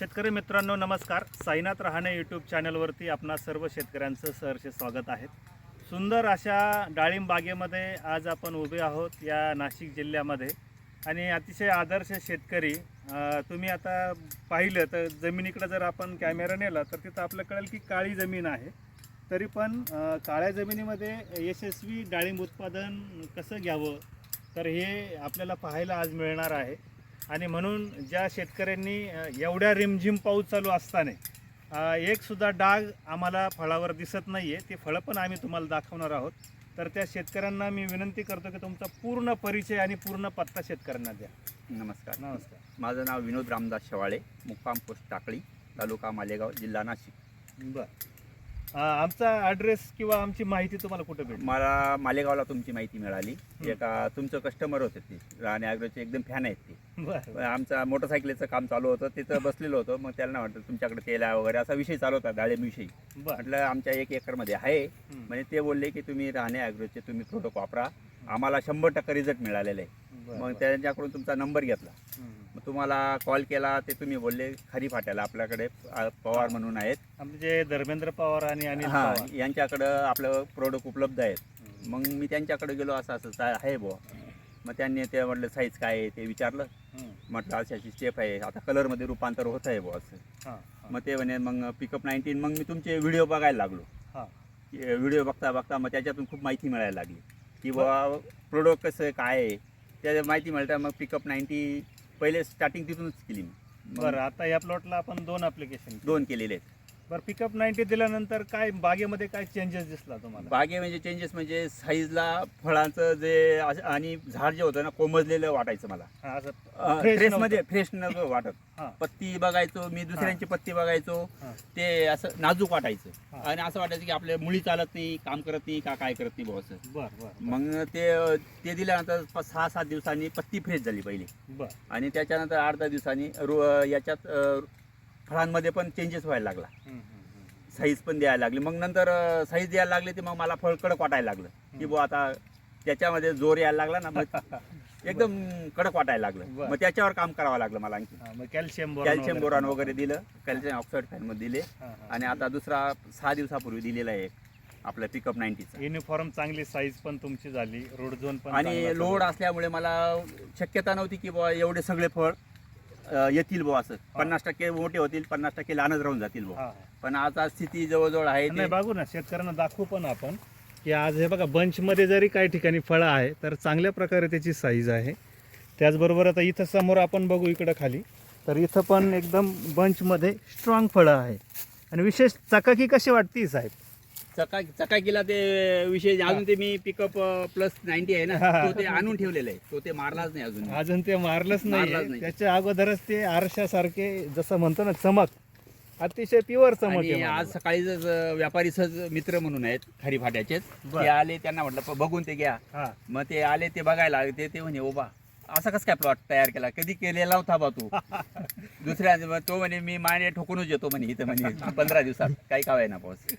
शेतकरी मित्रांनो नमस्कार. साईनाथ रहाणे यूट्यूब चॅनलवरती आपणा सर्व शेतकऱ्यांचं सहर्ष स्वागत आहे. सुंदर अशा डाळिंब बागेमध्ये आज आपण उभे आहोत या नाशिक जिल्ह्यामध्ये. आणि अतिशय आदर्श शेतकरी तुम्ही आता पाहिलं तर जमिनीकडे जर आपण कॅमेरा नेला तर तिथं आपलं कळेल की काळी जमीन आहे. तरी पण काळ्या जमिनीमध्ये यशस्वी डाळिंब उत्पादन कसं घ्यावं? तर हे आपल्याला पाहायला आज मिळणार आहे. आणि म्हणून ज्या शेतकऱ्यांनी एवढ्या रिमझिम पाऊस चालू असताना अ, एक सुद्धा डाग आम्हाला फळावर दिसत नाही आहे ते फळं पण आम्ही तुम्हाला दाखवणार आहोत. तर त्या शेतकऱ्यांना मी विनंती करतो की तुमचा पूर्ण परिचय आणि पूर्ण पत्ता शेतकऱ्यांना द्या. नमस्कार. नमस्कार. माझं नाव विनोद रामदास शेवाळे मुक्काम पोस्ट टाकळी तालुका मालेगाव जिल्हा नाशिक. बरं. आमचा ॲड्रेस किंवा आमची माहिती तुम्हाला कुठं भेटेल? मला मालेगावला तुमची माहिती मिळाली. एका तुमचं कस्टमर होते ते. राणे ॲग्रोचे एकदम फॅन आहेत ते. बरं. आमचा मोटरसायकलीचं काम चालू होतं. तिथं बसलेलो होतो. मग त्यांना वाटतं तुमच्याकडे तेल आहे वगैरे असा विषय चालू होता डाळिंबविषयी बरं. म्हटलं आमच्या एक एकरमध्ये आहे. म्हणजे ते बोलले की तुम्ही राणे ॲग्रोचे तुम्ही प्रोडक्ट वापरा. आम्हाला शंभर टक्के रिझल्ट मिळालेला आहे. मग. त्यांच्याकडून तुमचा नंबर घेतला. मग तुम्हाला कॉल केला ते तुम्ही बोलले खरी फाट्याला आपल्याकडे पवार म्हणून आहेत. आमचे धर्मेंद्र पवार आणि अनिल हा पवार. यांच्याकडं आपलं प्रोडक्ट उपलब्ध आहेत. मग मी त्यांच्याकडे गेलो असं असं आहे बुवा. मग त्यांनी ते म्हटलं साईज काय आहे? ते विचारलं. म्हटलं अशी अशी स्टेप आहे. आता कलरमध्ये रूपांतर होत आहे बुवा असं. हां, हां. मग ते म्हणे मग पिकअप नाईन्टीन मग मी तुमचे व्हिडिओ बघायला लागलो. हां. व्हिडिओ बघता बघता मग त्याच्यातून खूप माहिती मिळायला लागली. की बुवा प्रोडक्ट कसं आहे काय आहे? त्या माहिती मिळता मग पिकअप नाईन्टी पहिले स्टार्टिंग तिथूनच केली मी. बरं आता या प्लॉटला आपण दोन ऍप्लिकेशन दोन केलेले आहेत. बरं पिकअप नाईन्टी दिल्यानंतर काय बागेमध्ये काय चेंजेस दिसला तुम्हाला? बागे म्हणजे चेंजेस म्हणजे साईजला फळांचं जे असं- आणि झाड जे होतं ना कोमजलेलं वाटायचं मला. हा, असं fresh फ्रेश नव्हतं. मध्ये फ्रेश नव्हतं वाटत. हा, पत्ती बघायचो मी दुसऱ्यांची पत्ती बघायचो हा. ते असं नाजूक वाटायचं. हा. आणि असं वाटायचं की आपल्या मुली चालत नाही काम करत नाही का काय करत नाही भाऊ असं. बर बर मग ते ते दिल्यानंतर प- सहा सात दिवसांनी पत्ती फ्रेश झाली पहिली. बर. आणि त्याच्यानंतर आठ दहा दिवसांनी रो याच्यात अं, फळांमध्ये पण चेंजेस व्हायला लागला. साईज पण द्यायला लागली. मग नंतर साईज द्यायला लागली ते मग मला फळ कडक वाटायला लागलं. की बुवा आता त्याच्यामध्ये जोर यायला लागला ना मग एकदम कडक वाटायला लागलं. मग त्याच्यावर काम करावं लागलं मला आणखी. कॅल्शियम कॅल्शियम बोरान वगैरे दिलं. कॅल्शियम ऑक्साईड फॅनमध्ये दिले. आणि आता दुसरा सहा दिवसापूर्वी दिलेला आहे आपलं पिकअप नाईन्टीचा युनिफॉर्म चांगली साईज पण तुमची झाली. रोड झोन पण आणि. लोड असल्यामुळे मला शक्यता नव्हती की बुवा एवढे सगळे फळ येतील बुवा असं. पन्नास टक्के मोठे होतील पन्नास टक्के लहानच राहून जातील हा. पण आता स्थिती जवळजवळ आहे नाही बघू ना शेतकऱ्यांना दाखवू पण आपण की आज हे बघा bunch मध्ये जरी काही ठिकाणी फळं आहे तर चांगल्या प्रकारे त्याची साईज आहे. त्याचबरोबर आता इथं समोर आपण बघू इकडं खाली. तर इथं पण एकदम bunch-मध्ये स्ट्रॉंग फळं आहे आणि विशेष चकाकी कशी वाटते साहेब? चका चकाकीला ते विषय अजून ते मी पिकअप प्लस नाईन्टी आहे ना तो ते आणून ठेवलेला आहे. तो ते मारलाच नाही अजून. अजून ते मारलंच मारलंच नाही. नाही. त्याच्या अगोदरच ते आरशासारखे जसं म्हणतो ना चमक अतिशय प्युअर चमक आणि आहे आज. सकाळी व्यापारी सहज मित्र म्हणून आहेत खरी फाट्याचेच बरं. ते आले त्यांना म्हटलं "प- बघून ते घ्या. हा. मग ते आले ते बघायला ते ते म्हणे ओबा असा कसं काय प्लॉट तयार केला? कधी केलेला होता बा तू? दुसऱ्या मग तो म्हणे मी माने ठोकूनच येतो म्हणे इथं म्हणे पंधरा दिवसात काही काय ना पाऊस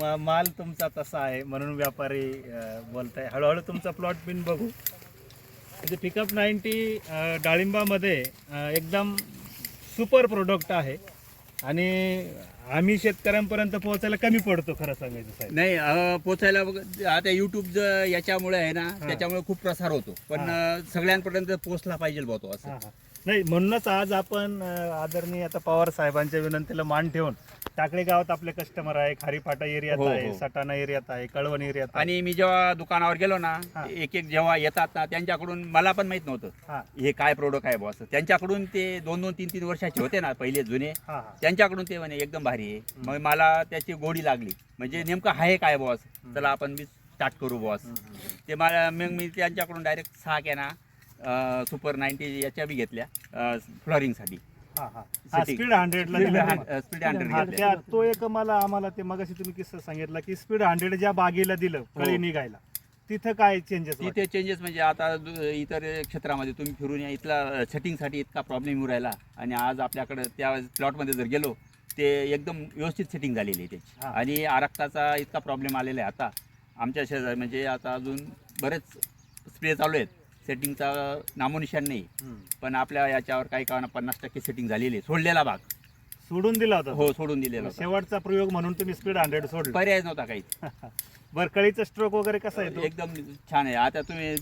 माल तुमचा तसा आहे म्हणून व्यापारी अं, बोलताय. हळूहळू तुमचा प्लॉट बिन बघू. म्हणजे पिकअप नाईन्टी डाळिंबामध्ये एकदम सुपर प्रोडक्ट आहे. आणि आम्ही शेतकऱ्यांपर्यंत पोहोचायला कमी पडतो खरं सांगायचं साहेब. नाही पोचायला आता युट्यूब याच्यामुळे आहे ना त्याच्यामुळे खूप प्रसार होतो. पण सगळ्यांपर्यंत पोहोचला पाहिजे बा तो असं. नाही म्हणूनच आज आपण अं, आदरणीय आता पवार साहेबांच्या विनंतीला मान ठेवून टाकळे गावात आपले कस्टमर आहे खारीफाटा एरियात हो, आहे हो. सटाणा एरियात आहे कळवण एरियात आहे. आणि मी जेव्हा दुकानावर गेलो ना हा. एक एक जेव्हा येतात ना त्यांच्याकडून मला पण माहीत नव्हतं. हा. हे काय प्रोडक्ट आहे बॉस त्यांच्याकडून ते दोन दोन तीन तीन वर्षाचे होते ना पहिले जुने. हा हा. त्यांच्याकडून ते म्हणे एकदम भारी आहे. मग मला त्याची गोडी लागली. म्हणजे नेमकं आहे काय बॉस चला आपण मी स्टार्ट करू बॉस ते मला मग मी त्यांच्याकडून डायरेक्ट सहा कॅना सुपर नाईन्टी याच्या बी घेतल्या फ्लॉरिंगसाठी हा हा. स्पीड हंड्रेडला. स्पीड हंड्रेड हा, तो एक मला आम्हाला ते मगाशी तुम्ही किस्सा सांगितला की स्पीड हंड्रेड ज्या बागेला दिलं कळी हो. निघायला तिथं काय चेंजेस तिथे चेंजेस म्हणजे आता इतर क्षेत्रामध्ये तुम्ही फिरून या इथला सेटिंगसाठी इतका प्रॉब्लेम येऊ राहिला आणि आज आपल्याकडं त्या प्लॉटमध्ये जर गेलो ते एकदम व्यवस्थित सेटिंग झालेली आहे त्याची. आणि आरक्ताचा इतका प्रॉब्लेम आलेला आहे आता आमच्या शेजार म्हणजे आता अजून बरेच स्प्रे चालू आहेत सेटिंगचा नामोनिशान नाही. पण आपल्या याच्यावर काही कारण पन्नास टक्के सेटिंग झालेली आहे. सोडलेला भाग. सोडून दिला होता हो सोडून दिलेला होता. शेवटचा प्रयोग म्हणून तुम्ही स्पीड हंड्रेड सोडलं. पर्याय नव्हता काही. बरकळीचा स्ट्रोक वगैरे कसा आहे तो एकदम छान आहे. आता तुम्ही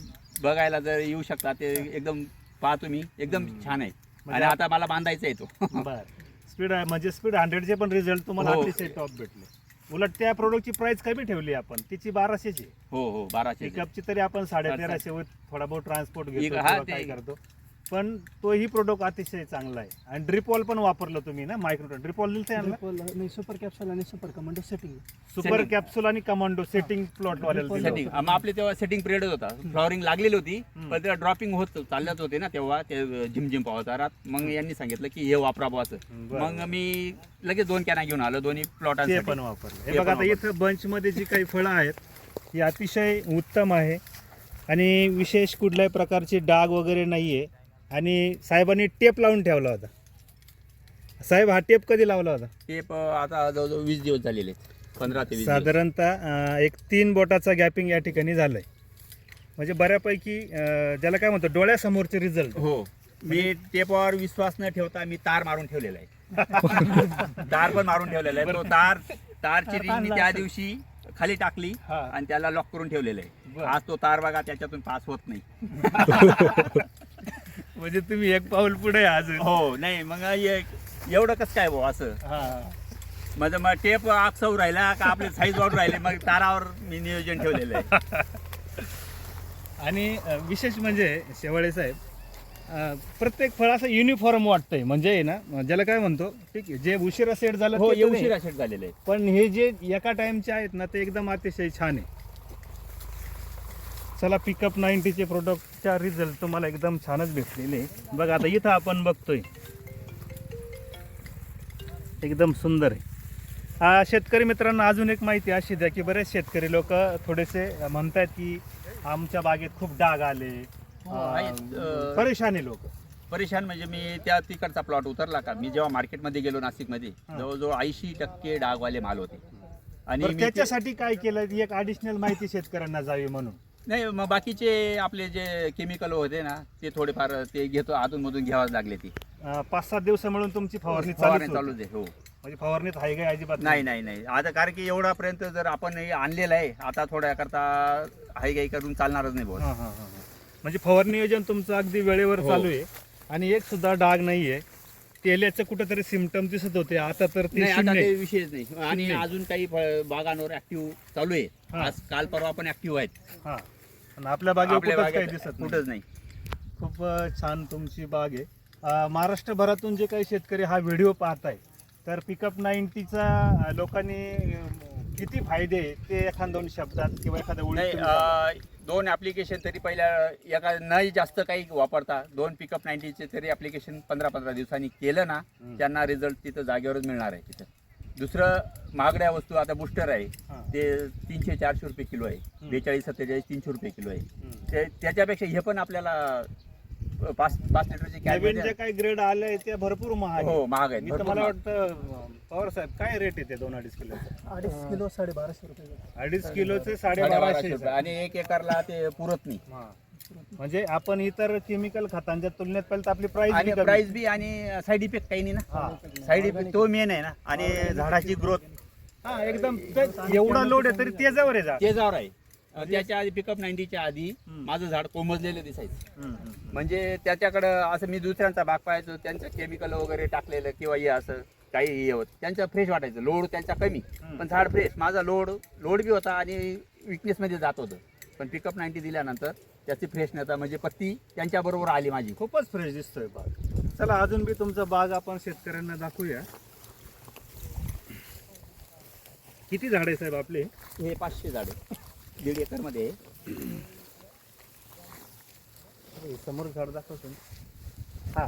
बघायला जर येऊ शकता ते एकदम पहा तुम्ही एकदम छान आहे. आणि आता मला बांधायचा आहे तो. बर. स्पीड म्हणजे स्पीड हंड्रेडचे पण रिझल्ट तुम्हाला हो. अतिशय टॉप भेटले. उलट त्या प्रोडक्टची प्राइस कमी ठेवली आपण. तिची बाराशेची. हो हो बाराशे पिकअपची तरी आपण साडे तेराशे वर थोडा बहुत ट्रान्सपोर्ट घेतो काय करतो. पण तोही प्रोडक्ट अतिशय चांगला आहे. आणि ड्रिपॉल पण वापरलं तुम्ही ना? मायक्रो ड्रिपॉल दिलं नाही सुपर कॅप्सूल आणि super commando setting super Setting. Capsule आणि कमांडो सेटिंग प्लॉट वाल्याला दिलं सेटिंग होतं. मग आपले तेव्हा सेटिंग पिरियड होता. फ्लॉवरिंग लागलेली होती हम्म. पण ते ड्रॉपिंग होत चालत होते ना तेव्हा. ते झिमझिम पावसाळ्यात मग यांनी सांगितलं की हे वापरा बुवा असं. बरं. मग मी लगेच दोन कॅना घेऊन आलो दोन्ही ते प्लॉटांसाठी पण वापरलं. ते हे बघा पण आता इथं बंच मध्ये जी काही फळं आहेत ही अतिशय उत्तम आहे. आणि विशेष कुठल्याही प्रकारची डाग वगैरे नाहीये. आणि साहेबांनी टेप लावून ठेवला होता. साहेब हा टेप कधी लावला होता? ते प- आता जवळजवळ वीस दिवस झालेले पंधरा ते वीस दिवस. साधारणतः अं, एक तीन बोटाचा गॅपिंग या ठिकाणी झालंय. म्हणजे बऱ्यापैकी अं, ज्याला काय म्हणतो डोळ्यासमोरचे रिझल्ट हो. मी टेपवर विश्वास न ठेवता मी तार मारून ठेवलेला आहे. तार पण मारून ठेवलेला आहे. तो तार तारची रिंग मी त्या दिवशी खाली टाकली हा. आणि त्याला लॉक करून ठेवलेलं बरं. आहे आज तो तार बघा त्याच्यातून पास होत नाही. म्हणजे तुम्ही एक पाऊल पुढे अजून. हो नाही मग हे- एवढं कसं काय भाऊ असं? हा. म्हणजे मग टेप आकसव राहिला का आपले साईज वाढून राहिले? मग तारावर मी नियोजन ठेवलेलं आहे. आणि अ, विशेष म्हणजे शेवाळे साहेब अ, प्रत्येक फळ असं युनिफॉर्म वाटतंय. म्हणजे आहे ना ज्याला काय म्हणतो ठीक आहे जे उशिरा सेट झालं हो ते तर नाही. उशिरा सेट झालेलं आहे. पण हे जे एका टाइमचे आहेत ना ते एकदम अतिशय छान आहे. चला पिकअप नाईन्टीचे प्रोडक्टचा रिझल्ट तुम्हाला एकदम छानच भेटलेले. बघा आता इथं आपण बघतोय. एकदम सुंदर आहे. शेतकरी मित्रांना अजून एक माहिती अशी द्या की बरेच शेतकरी लोक थोडेसे म्हणतात की आमच्या बागेत खूप डाग आले. हो, परेशानी लोक. परेशान म्हणजे मी त्या तिकडचा प्लॉट उतरला का? मी जेव्हा मार्केटमध्ये गेलो नाशिकमध्ये. जवळजवळ ऐंशी टक्के डागवाले माल होते. आणि त्याच्यासाठी काय केलं? एक ॲडिशनल माहिती शेतकऱ्यांना जावी म्हणून. नाही मग बाकीचे आपले जे केमिकल होते ना ते थोडेफार ते घेतो आतून मधून घ्यावाच लागले ती. अं, पाच सात दिवसा मिळून तुमची फवारणी फवारणी चालू चालूच आहे हो. म्हणजे फवारणीत हाय काय अजिबात नाही नाही नाही. आता कारण की एवढापर्यंत जर आपण हे आणलेलं आहे आता थोड्या करता हाय गाई करून चालणारच नाही हा, बोल हा, हा, हा. म्हणजे फवारणी नियोजन तुमचं अगदी वेळेवर हो. चालू आहे. आणि एक सुद्धा डाग नाहीये. तेल्याचं कुठेतरी सिमटम दिसत होते. आता तर ते नाही आता शून्य ते आहे. विषयच नाही. आणि शून्य. अजून काही फळ- बागांवर ऍक्टिव्ह चालू आहे. हा. आज काल परवा पण ऍक्टिव्ह आहेत. हा. आपल्या आपल्या कुठंच काही बागेत दिसत नाही. कुठंच नाही. खूप अं, छान तुमची बाग आहे. अं, महाराष्ट्रभरातून जे काही शेतकरी हा व्हिडिओ पाहताय तर पिकअप नाईन्टीचा लोकांनी अं, किती फायदे आहे ते एखाद दोन शब्दात किंवा एखाद्या नाही ओळीत तुम्ही सांगा. अं, दोन ऍप्लिकेशन तरी पहिल्या एका नाही जास्त काही वापरता. दोन पिकअप नाईन्टीचे तरी ऍप्लिकेशन पंधरा पंधरा दिवसांनी केलं ना हम्म. त्यांना रिझल्ट तिथं जागेवरच मिळणार आहे तिथं. दुसरं महागड्या वस्तू आता बुस्टर आहे हा. ते तीनशे चारशे रुपये किलो आहे. बेचाळीस सत्तेचाळीस तीनशे रुपये किलो आहे. ते त्याच्यापेक्षा हे पण आपल्याला पाच पाच लिटरचे काही ग्रेड आले ते भरपूर महाग आहे. हो महाग आहेत मी तर भरपूर मला. वाटतं पवार साहेब काय रेट येते दोन अडीच किलो अडीच किलो साडेबाराशे रुपये. अडीच किलोचे साडेबाराशे आणि एक एकरला ते पुरत नाही हा. म्हणजे आपण इतर केमिकल खतांच्या तुलनेत पहिले तर आपली प्राइस आणि प्राइस बी आणि साईड इफेक्ट काही नाही हा. ना साईड इफेक्ट तो मेन आहे ना. आणि झाडाची ग्रोथ हा एकदम ते- एवढा लोड आहे तरी तेजावर आहे झाड. तेजावर आहे. अं, त्याच्या आधी पिकअप नाईन्टीच्या आधी. माझं झाड कोमजलेलं दिसायचं. हम्म, हम्म. म्हणजे त्याच्याकडं असं मी दुसऱ्यांचा बाग पाहायचो त्यांचं केमिकल वगैरे टाकलेलं किंवा हे असं काही हे होत. त्यांचं फ्रेश वाटायचं. लोड त्यांचा कमी. हम्म. पण झाड फ्रेश माझा लोड लोड बी होता आणि विकनेसमध्ये जात होतं. पण पिकअप नाईन्टी दिल्यानंतर त्याची फ्रेशनेस म्हणजे पत्ती त्यांच्याबरोबर आली माझी. खूपच फ्रेश दिसतोय बाग. चला अजून बी तुमचा बाग आपण शेतकऱ्यांना दाखवूया. किती झाड आहे साहेब आपले? हे पाचशे झाडे. दीड एकरमध्ये. आहे. हे समोर झाड दाखवतो. हा.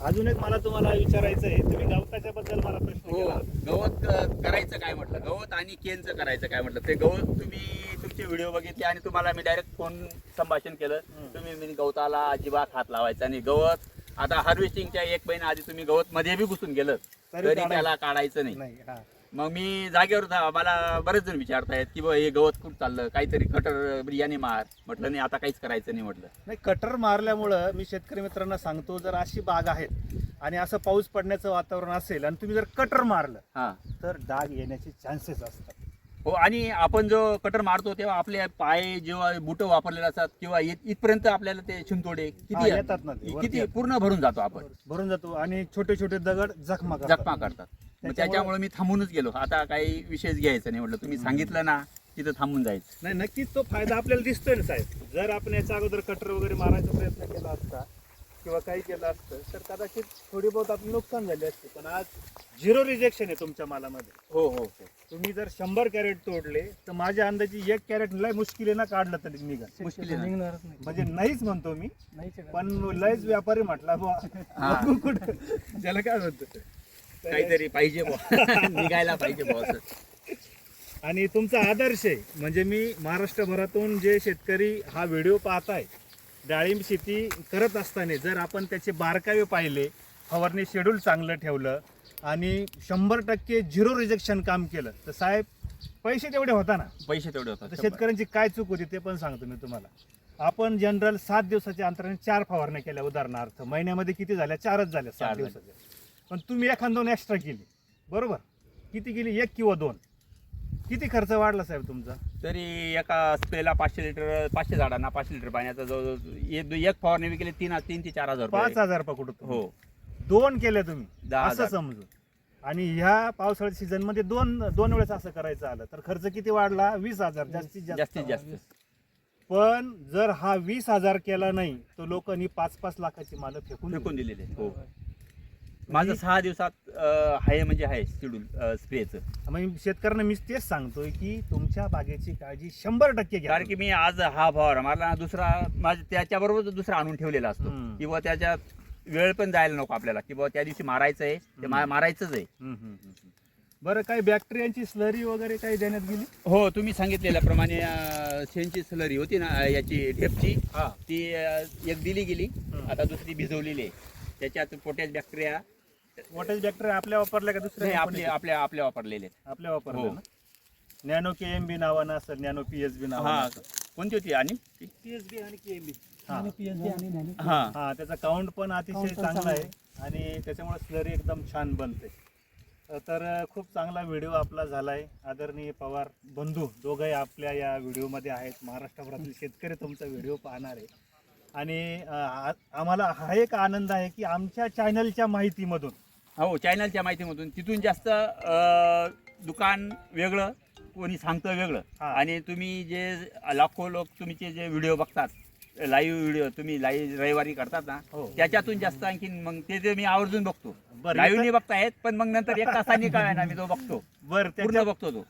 अजून एक मला तुम्हाला विचारायचं आहे तुम्ही गवताच्या बद्दल मला प्रश्न हो केला. गवत करायचं काय म्हटलं? गवत आणि केनचं करायचं काय म्हटलं? ते गवत तुम्ही तुमचे व्हिडिओ बघितले आणि तुम्हाला मी डायरेक्ट फोन संभाषण केलं. हम्म. तुम्ही मी गवताला अजिबात हात लावायचा आणि गवत आता हार्वेस्टिंगच्या एक महिना आधी तुम्ही गवत मध्ये बी घुसून गेलं. तरी तरी काढायचं. त्याला काढायचं नाही. नाही हा. मग मी जागेवर होता. मला बरेच जण विचारतायत की बा हे गवत खूप चाललं? काहीतरी कटर याने मार. म्हटलं नाही आता काहीच करायचं नाही म्हटलं. नाही कटर मारल्यामुळं मी शेतकरी मित्रांना सांगतो जर अशी बाग आहेत आणि असं पाऊस पडण्याचं वातावरण असेल आणि तुम्ही जर कटर मारलं हा. तर डाग येण्याचे चान्सेस असतात. हो आणि आपण जो कटर मारतो तेव्हा आपले पाय जेव्हा बुट वापरलेले असतात किंवा इत- इथपर्यंत आपल्याला ते शिंतोडे हा, किती येतात ना ते, वरती किती येतात. पूर्ण भरून जातो आपण. भरून जातो आणि छोटे छोटे दगड जखमा करतात. जखमा करतात. मग त्याच्यामुळे- मी थांबूनच गेलो. आता काही विशेष घ्यायचा नाही म्हटलं. तुम्ही सांगितलं ना तिथं थांबून जायचं. नाही नक्कीच तो फायदा आपल्याला दिसतोय ना साहेब. जर आपण याच्या अगोदर कटर वगैरे मारायचा प्रयत्न केला असता किंवा काही केलं असतं तर कदाचित थोडी बहुत आपली नुकसान झाली असते. पण आज झिरो रिजेक्शन आहे तुमच्या मालामध्ये. हो हो तुम्ही जर शंभर कॅरेट तोडले तर माझ्या अंदाजे एक कॅरेट लय मुश्किलीनं काढलं तरी निघा मुश्किल. निघणारच नाही. म्हणजे नाहीच म्हणतो मी. पण लयच व्यापारी म्हटला बुवा हा. कुठं. त्याला काय म्हणतो काहीतरी पाहिजे बुवा. निघायला पाहिजे आणि तुमचा आदर्श आहे. म्हणजे मी महाराष्ट्रभरातून जे शेतकरी हा व्हिडिओ पाहताय डाळिंब शेती करत असताना जर आपण त्याचे बारकावे पाहिले फवारणी शेड्यूल चांगलं ठेवलं आणि शंभर टक्के झिरो रिजेक्शन काम केलं तर साहेब पैसे तेवढे होता ना? पैसे तेवढे आता होतात शेतकऱ्यांची काय चूक होती ते पण सांगतो मी तुम्हाला. आपण जनरल सात दिवसाच्या अंतराने चार फवारण्या केल्या उदाहरणार्थ. महिन्यामध्ये किती झाल्या? चारच झाल्या सात. दिवसाच्या. पण तुम्ही एखाद दोन एक्स्ट्रा केली. बरोबर? किती केली? एक किंवा दोन. किती खर्च वाढला साहेब तुमचा? तरी एका स्प्रेला पाचशे लिटर पाचशे झाडांना पाचशे लिटर पाण्याचा जवळ एक एक फवारणी केली तीन तीन ते चार हजार पाच रुपये. हजार पकडू हो. दोन केले तुम्ही. दहा असं हजार. समजू आणि ह्या पावसाळ्याच्या सीझनमध्ये दोन दोन वेळेस असं करायचं आलं तर खर्च किती वाढला? वीस हजार. जास्तीत जास्त. जास्तीत जास्त. पण जर हा वीस हजार केला नाही तर लोकांनी पाच पाच लाखाची मालं फेकून फेकून दिली. दिलेले हो. माझं सहा दिवसात अं, आहे म्हणजे आहे शेड्यूल स्प्रेचं. म्हणजे शेतकऱ्यांना मी तेच सांगतोय की तुमच्या बागेची काळजी शंभर टक्के घ्या कारण की मी आज हा फवार मला दुसरा माझ्या त्याच्याबरोबर दुसरा आणून ठेवलेला असतो. हम्म. किंवा त्याच्यात वेळ पण जायला नको आपल्याला. किंवा त्या दिवशी मारायचं आहे ते मा- मारायचंच आहे. हम्म, हम्म, हम्म. बरं काही बॅक्टेरियांची स्लरी वगैरे काही देण्यात गेली? हो तुम्ही सांगितलेल्याप्रमाणे अं, शेणची स्लरी होती ना अं, याची ढेपची हा. ती अं, एक दिली गेली. हम्म. आता दुसरी भिजवलेली आहे. त्याच्यात पोटॅश बॅक्टेरिया वॉटेज बॅक्टेरिया आपल्या वापरल्या का नाही दुसऱ्या आपले आपल्या आपल्या वापरलेले आहेत. चे? आपल्या वापरल्या हो. ना? नॅनो के एम बी नावानं असं नॅनो पी एच बी हा. नावानं कोणती होती आणि? पी एच बी आणि के एम बी आणि PhD आणि नॅनो. हा. हा त्याचा काउंट पण अतिशय Count पण चांगला आहे आणि त्याच्यामुळे स्लरी एकदम छान बनते. तर खूप चांगला व्हिडिओ आपला झालाय. आदरणीय पवार बंधू दोघंही आपल्या या व्हिडिओमध्ये आहेत. महाराष्ट्रभरातील शेतकरी तुमचा व्हिडिओ पाहणार आहे. आणि अं, आ- आम्हाला हा एक आनंद आहे की आमच्या चॅनलच्या माहितीमधून हो चॅनलच्या माहितीमधून. तिथून जास्त अं, दुकान वेगळं कोणी सांगतं वेगळं. हा. आणि तुम्ही जे लाखो लोक तुमचे जे व्हिडिओ बघतात लाईव्ह व्हिडिओ तुम्ही लाईव्ह रविवारी करतात ना हो. त्याच्यातून जास्त आणखीन मग ते जे मी आवर्जून बघतो. बरं, लाईव्ह इथं- नाही बघतायत पण मग नंतर एक तासाने काय ना मी तो बघतो. बरं पूर्ण त्याच्या बघतो तो.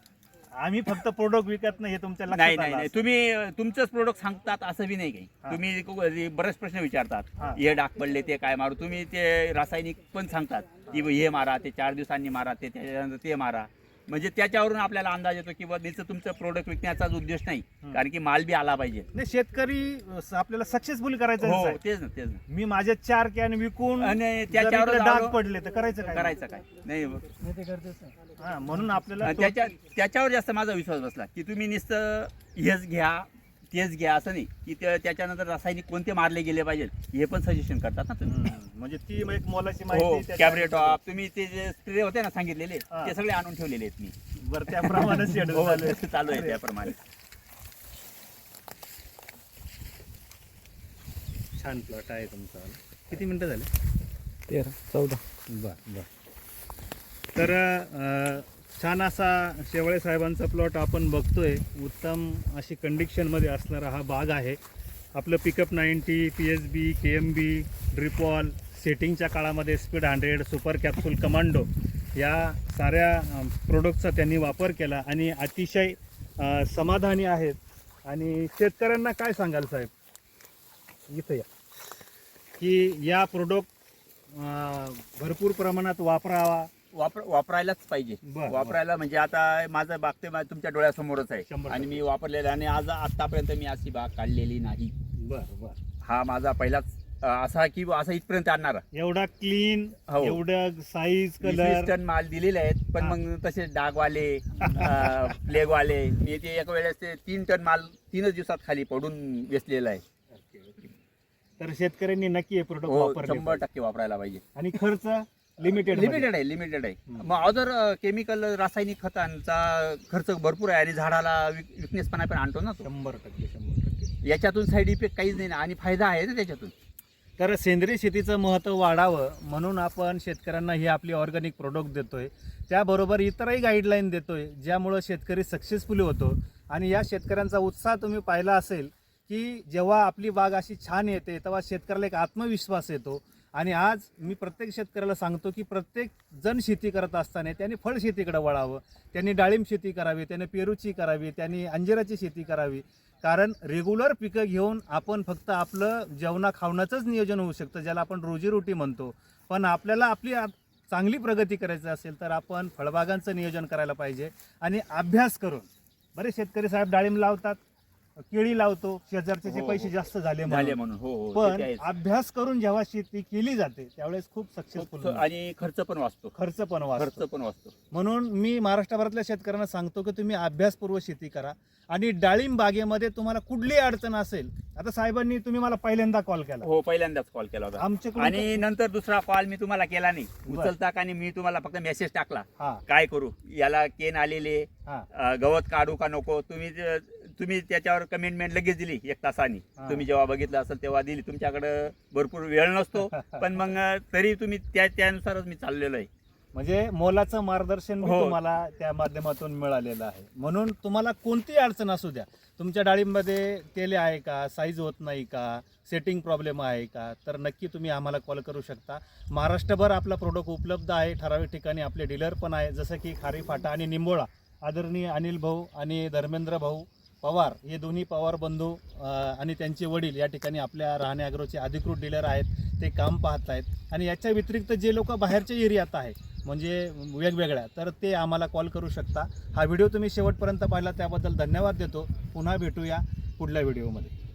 आम्ही फक्त प्रोडक्ट विकत नाही हे तुमच्या नाही लक्षात नाही आलं नाही. तुम्ही तुमचंच प्रोडक्ट सांगतात असं बी नाही हा. काही तुम्ही को- बरेच प्रश्न विचारतात हा. हे डाग पडले ते काय मारू तुम्ही ते रासायनिक पण सांगतात की हे मारा ते चार दिवसांनी मारा ते त्याच्यानंतर ते मारा म्हणजे त्याच्यावरून आपल्याला अंदाज येतो की त्याचं तुमचं प्रोडक्ट विकण्याचाच उद्देश नाही हम्म. कारण की माल बी आला पाहिजे नाही शेतकरी अं, आपल्याला सक्सेसफुल करायचं आहे हो. तेच ना तेच ना मी माझे चार कॅन विकून आणि जर त्याच्यावर इकडे डाग पडले तर करायचं काय करायचं काय नाही नाही ते गरजेचं आहे. हा म्हणून आपल्याला तो- त्याच्या त्याच्यावर जास्त माझा विश्वास बसला की तुम्ही नुसतं हेच घ्या तेच घ्या असं नाही. की त्या- त्याच्यानंतर रासायनिक कोणते मारले गेले पाहिजेत हे पण सजेशन करतात ना तुम्ही. हम्म, म्हणजे ती एक मोलाची हो माहिती त्याच्या- कॅबरे टॉप तुम्ही ते जे स्प्रे होते ना सांगितलेले हा. ते सगळे आणून ठेवलेले आहेत मी. बरं त्याप्रमाणे हो, चालू आहे. त्याप्रमाणे. छान प्लॉट आहे तुमचा. किती मिनिटं झाले? तेरा चौदा. बर बर. तर छान असा शेवळे साहेबांचा प्लॉट आपण बघतोय. उत्तम अशी कंडिशनमध्ये असणारा हा बाग आहे. आपलं pickup ninety P H B K M B ड्रिपॉल सेटिंगच्या काळामध्ये speed hundred super capsule commando या साऱ्या प्रोडक्टचा त्यांनी वापर केला आणि अतिशय समाधानी आहेत. आणि शेतकऱ्यांना काय सांगाल साहेब? इथं या. की या प्रोडक्ट भरपूर प्रमाणात वापरावा. वापर वापरायलाच पाहिजे. बरं, वापरायला म्हणजे आता माझं बाग ते मा- तुमच्या डोळ्यासमोरच आहे. शंभर आणि मी वापरलेलं आणि आज आतापर्यंत मी अशी बाग काढलेली नाही. बर बर. हा माझा पहिलाच अं, असा की असा इथपर्यंत आणणारा. एवढा क्लीन हो. एवढा साईज वीस कलर टन माल दिलेले आहेत पण हा. मग तसे डागवाले प्लेगवाले मी ते एका वेळेस ते तीन टन माल तीनच दिवसात खाली पडून वेचलेला आहे. तर शेतकऱ्यांनी नक्की हे प्रोडक्ट हो वापरले शंभर टक्के वापरायला पाहिजे. आणि खर्च? लिमिटेड लिमिटेड आहे लिमिटेड आहे. मग अदर केमिकल रासायनिक खतांचा खर्च भरपूर आहे आणि झाडाला विकनेसपणा पण आणतो ना तो. शंभर टक्के शंभर टक्के. याच्यातून साईड इफेक्ट काहीच नाही ना. आणि फायदा आहे ना त्याच्यातून. तर सेंद्रिय शेतीचं महत्त्व वाढावं म्हणून आपण शेतकऱ्यांना ही आपली ऑर्गॅनिक प्रोडक्ट देतोय. त्याबरोबर इतरही गाईडलाईन देतोय ज्यामुळं शेतकरी सक्सेसफुली होतो. आणि या शेतकऱ्यांचा उत्साह तुम्ही पाहिला असेल की जेव्हा आपली बाग अशी छान येते तेव्हा शेतकऱ्याला एक आत्मविश्वास येतो. आणि आज मी प्रत्येक शेतकऱ्याला सांगतो की प्रत्येक जण शेती करत असताना त्यांनी फळ शेतीकडे वळावं त्यांनी डाळिंब शेती करावी त्यांनी पेरूची करावी त्यांनी अंजिराची शेती करावी. कारण रेग्युलर पिकं घेऊन आपण फक्त आपलं जेवणा खावण्याचंच नियोजन होऊ शकतं ज्याला आपण रोजीरोटी म्हणतो. पण आपल्याला आपली चांगली प्रगती करायची असेल तर आपण फळबागांचं नियोजन करायला पाहिजे. आणि अभ्यास करून बरे शेतकरी साहेब डाळिंब लावतात केळी लावतो शेजारचे हो, हो. पैसे जास्त झाले झाले म्हणून. हो हो पण ते आहेच. अभ्यास करून जेव्हा शेती केली जाते त्यावेळेस खूप सक्सेसफुल आणि खर्च पण वाचतो. खर्च पण वाचतो. खर्च पण वाचतो. म्हणून मी महाराष्ट्रभरातल्या शेतकऱ्यांना सांगतो की तुम्ही अभ्यासपूर्व शेती करा आणि डाळिंब बागेमध्ये तुम्हाला कुठली अडचण असेल आता साहेबांनी तुम्ही मला पहिल्यांदा कॉल केला. हो पहिल्यांदाच कॉल केला होता. आमच्याकडून आणि नंतर दुसरा कॉल मी तुम्हाला केला नाही. बर. उचलता का आणि मी तुम्हाला फक्त मेसेज टाकला. हा. काय करू? याला केन आलेले हा. अ, गवत काढू का नको? तुम्ही जे- तुम्ही त्याच्यावर कमेंटमेंट लगेच दिली एक तासाने. तुम्ही जेव्हा बघितलं असेल तेव्हा दिली. तुमच्याकडे भरपूर वेळ नसतो पण मग तरी तुम्ही त्या त्यानुसारच मी चाललेलो आहे. म्हणजे मोलाचं मार्गदर्शन हो. तुम्हाला त्या माध्यमातून मिळालेलं आहे. म्हणून तुम्हाला कोणतीही अडचण असू द्या. तुमच्या डाळिंबमध्ये तेले आहे का? साईज होत नाही का? सेटिंग प्रॉब्लेम आहे का? तर नक्की तुम्ही आम्हाला कॉल करू शकता. महाराष्ट्रभर आपला प्रोडक्ट उपलब्ध आहे ठराविक ठिकाणी आपले डीलर पण आहे. जसं की खारी फाटा आणि निंबोळा. आदरणीय अनिल भाऊ आणि धर्मेंद्र भाऊ पवार हे दोन्ही पवार बंधू आणि त्यांचे वडील या ठिकाणी आपल्या राहणे अॅग्रोचे अधिकृत डीलर आहेत ते काम पाहत आहेत आणि याच्या व्यतिरिक्त जे लोक बाहेरच्या एरियात आहे म्हणजे वेगवेगळ्या तर ते आम्हाला कॉल करू शकता. हा व्हिडिओ तुम्ही शेवटपर्यंत पाहिला त्याबद्दल धन्यवाद देतो. पुन्हा भेटूया पुढल्या व्हिडिओमध्ये.